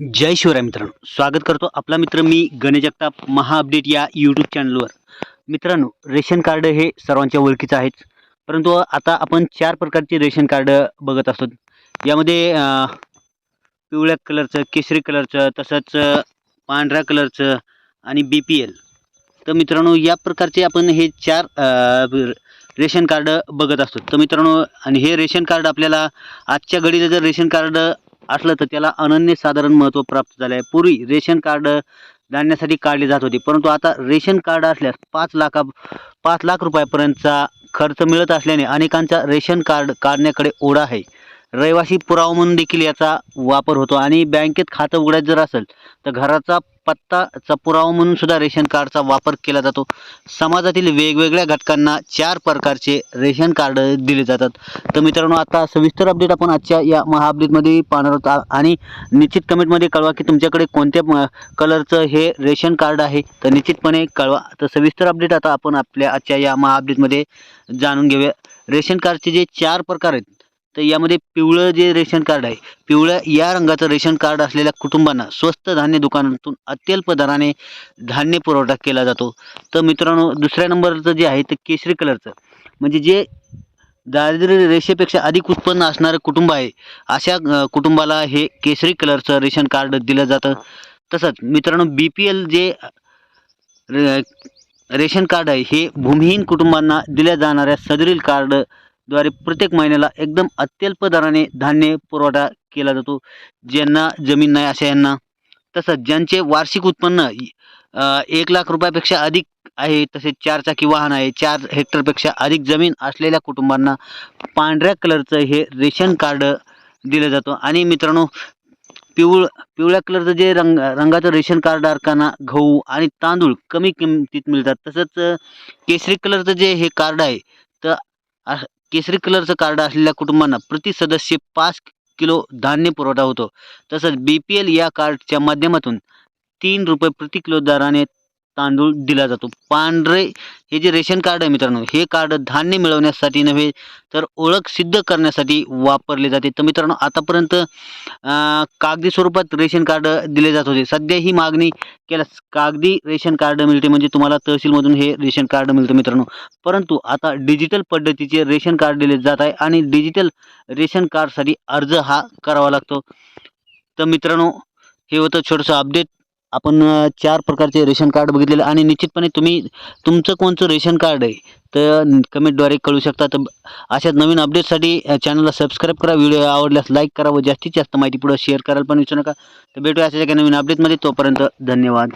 जय शिवराय मित्रांनो. स्वागत करतो आपला मित्र मी गणेश जगताप महा अपडेट या यूट्यूब चॅनलवर मित्रांनो रेशन कार्ड हे सर्वांच्या ओळखीचं आहेच परंतु आता आपण चार प्रकारचे रेशन कार्ड बघत असतो. यामध्ये पिवळ्या कलरचं केशरी कलरचं तसंच पांढऱ्या कलरचं आणि बी पी एल तर मित्रांनो या प्रकारचे आपण हे चार रेशन कार्ड बघत असतो. तर मित्रांनो आणि हे रेशन कार्ड आपल्याला आजच्या घडीला जर रेशन कार्ड असलं तर त्याला अनन्य साधारण महत्त्व प्राप्त झाले आहे पूर्वी रेशन कार्ड धान्यासाठी काढले जात होते. परंतु आता रेशन कार्ड असल्यास पाच लाखा पाच लाख रुपयापर्यंतचा खर्च मिळत असल्याने अनेकांचा रेशन कार्ड काढण्याकडे ओढा आहे. रहिवासी पुरावा म्हणून देखील याचा वापर होतो आणि बँकेत खातं उघडायचं जर असेल तर घराचा पत्ताचा पुरावा म्हणून सुद्धा रेशन कार्डचा वापर केला जातो. समाजातील वेगवेगळ्या घटकांना चार प्रकारचे रेशन कार्ड दिले जातात. तर मित्रांनो आता सविस्तर अपडेट आपण आजच्या या महा अपडेटमध्ये पाहणार आहोत. आ- आणि निश्चित कमेंटमध्ये कळवा की तुमच्याकडे कोणत्या कलरचं हे रेशन कार्ड आहे. तर निश्चितपणे कळवा. तर सविस्तर अपडेट आता आपण आपल्या आजच्या या महा अपडेटमध्ये जाणून घेऊया. रेशन कार्डचे जे चार प्रकार आहेत तर यामध्ये पिवळं जे रेशन कार्ड आहे पिवळ्या या रंगाचं रेशन कार्ड असलेल्या कुटुंबांना स्वस्त धान्य दुकानातून अत्यल्प दराने धान्य पुरवठा केला जातो. तर मित्रांनो दुसऱ्या नंबरचं जे आहे ते केशरी कलरचं. म्हणजे जे दारिद्र्य रेषेपेक्षा अधिक उत्पन्न असणारं कुटुंब आहे अशा कुटुंबाला हे केसरी कलरचं रेशन कार्ड दिलं जातं. तसंच मित्रांनो बी पी एल जे रे- रेशन कार्ड आहे हे भूमिहीन कुटुंबांना दिल्या जाणाऱ्या सदरील कार्ड द्वारे प्रत्येक महिन्याला एकदम अत्यल्प दराने धान्य पुरवठा केला जातो. ज्यांना जमीन नाही अशा यांना. तसंच ज्यांचे वार्षिक उत्पन्न एक लाख रुपयापेक्षा अधिक आहे तसेच चार चाकी वाहन आहे. चार हेक्टरपेक्षा अधिक जमीन असलेल्या कुटुंबांना पांढऱ्या कलरचं हे रेशन कार्ड दिलं जातं. आणि मित्रांनो पिवळ पिवळ्या कलरचं जे रंग रंगाचं रेशन कार्ड धारकांना गहू आणि तांदूळ कमी किमतीत मिळतात. तसंच केसरी कलरचं जे हे कार्ड आहे तर केसरी कलरचं कार्ड असलेल्या कुटुंबांना प्रति सदस्य पाच किलो धान्य पुरवठा होतो. तसंच बी पी एल या कार्डच्या माध्यमातून तीन रुपये प्रति किलो दराने तांदूळ दिला जातो. पांढरे हे जे रेशन कार्ड आहे मित्रांनो हे कार्ड धान्य मिळवण्यासाठी नव्हे तर ओळख सिद्ध करण्यासाठी वापरले जाते. तर मित्रांनो आतापर्यंत कागदी स्वरूपात रेशन कार्ड दिले जात होते. सध्या ही मागणी केल्यास कागदी रेशन कार्ड मिळते म्हणजे तुम्हाला तहसीलमधून हे रेशन कार्ड मिळतं मित्रांनो. परंतु आता डिजिटल पद्धतीचे रेशन कार्ड दिले जात आहे आणि डिजिटल रेशन कार्डसाठी अर्ज हा करावा लागतो. तर मित्रांनो हे होतं छोटंसं अपडेट. आपण चार प्रकारचे रेशन कार्ड बघितलेलं आणि निश्चितपणे तुम्ही तुमचं कोणतं रेशन कार्ड आहे तर कमेंटद्वारे कळू शकता. तर अशाच नवीन अपडेटसाठी चॅनलला सबस्क्राईब करा. व्हिडिओ आवडल्यास लाईक करा व जास्तीत जास्त माहिती पुढे शेअर करायला पण विसरू नका. तर भेटूया अशा एका नवीन अपडेटमध्ये. तोपर्यंत धन्यवाद.